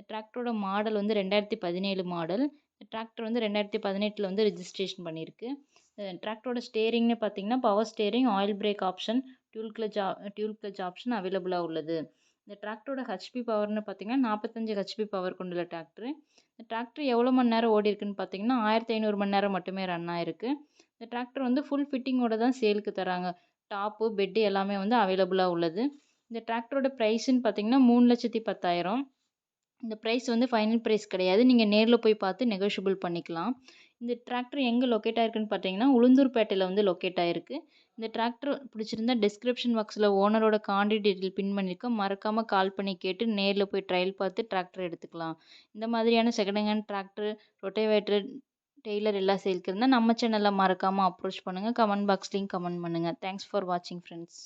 இந்த டிராக்டரோட மாடல் வந்து ரெண்டாயிரத்தி பதினேழு மாடல் டிராக்டர் வந்து ரெண்டாயிரத்தி பதினெட்டில் வந்து ரிஜிஸ்ட்ரேஷன் பண்ணியிருக்கு டிராக்டரோட ஸ்டேரிங்னு பார்த்தீங்கன்னா power steering oil brake option dual clutch dual clutch option அவைலபிளாக உள்ளது. இந்த டிராக்டரோட ஹெச்பி பவர்னு பார்த்தீங்கன்னா நாற்பத்தஞ்சு ஹெச்பி பவர் கொண்டுள்ள டிராக்டர் இந்த டிராக்டர் எவ்வளோ மணி நேரம் ஓடி இருக்குன்னு பார்த்தீங்கன்னா ஆயிரத்தி ஐநூறு மணி நேரம் மட்டுமே ரன் ஆயிருக்கு. இந்த டிராக்டர் வந்து ஃபுல் ஃபிட்டிங்கோட தான் சேலுக்கு தராங்க. டாப்பு பெட்டு எல்லாமே வந்து அவைலபிளாக உள்ளது. இந்த டிராக்டரோட ப்ரைஸுன்னு பார்த்தீங்கன்னா மூணு லட்சத்தி பத்தாயிரம். இந்த ப்ரைஸ் வந்து ஃபைனல் ப்ரைஸ் கிடையாது. நீங்கள் நேரில் போய் பார்த்து நெகோஷியபிள் பண்ணிக்கலாம். இந்த டிராக்டர் எங்கே லொக்கேட் ஆயிருக்குன்னு பார்த்தீங்கன்னா உளுந்தூர்பேட்டையில் வந்து லொக்கேட் ஆயிருக்கு. இந்த டிராக்டர் பிடிச்சிருந்தா டிஸ்கிரிப்ஷன் பாக்ஸில் ஓனரோட காண்டி டீட்டெயில் பின் பண்ணியிருக்கேன் மறக்காமல் கால் பண்ணி கேட்டு நேரில் போய் ட்ரையல் பார்த்து டிராக்டர் எடுத்துக்கலாம். இந்த மாதிரியான second hand tractor rotavator trailer எல்லாம் சேல்க்கு இருந்தால் நம்ம சேனலில் மறக்காமல் அப்ரோச் பண்ணுங்கள் கமெண்ட் பாக்ஸ்லேயும் கமெண்ட் பண்ணுங்கள் தேங்க்ஸ் ஃபார் வாட்சிங் ஃப்ரெண்ட்ஸ்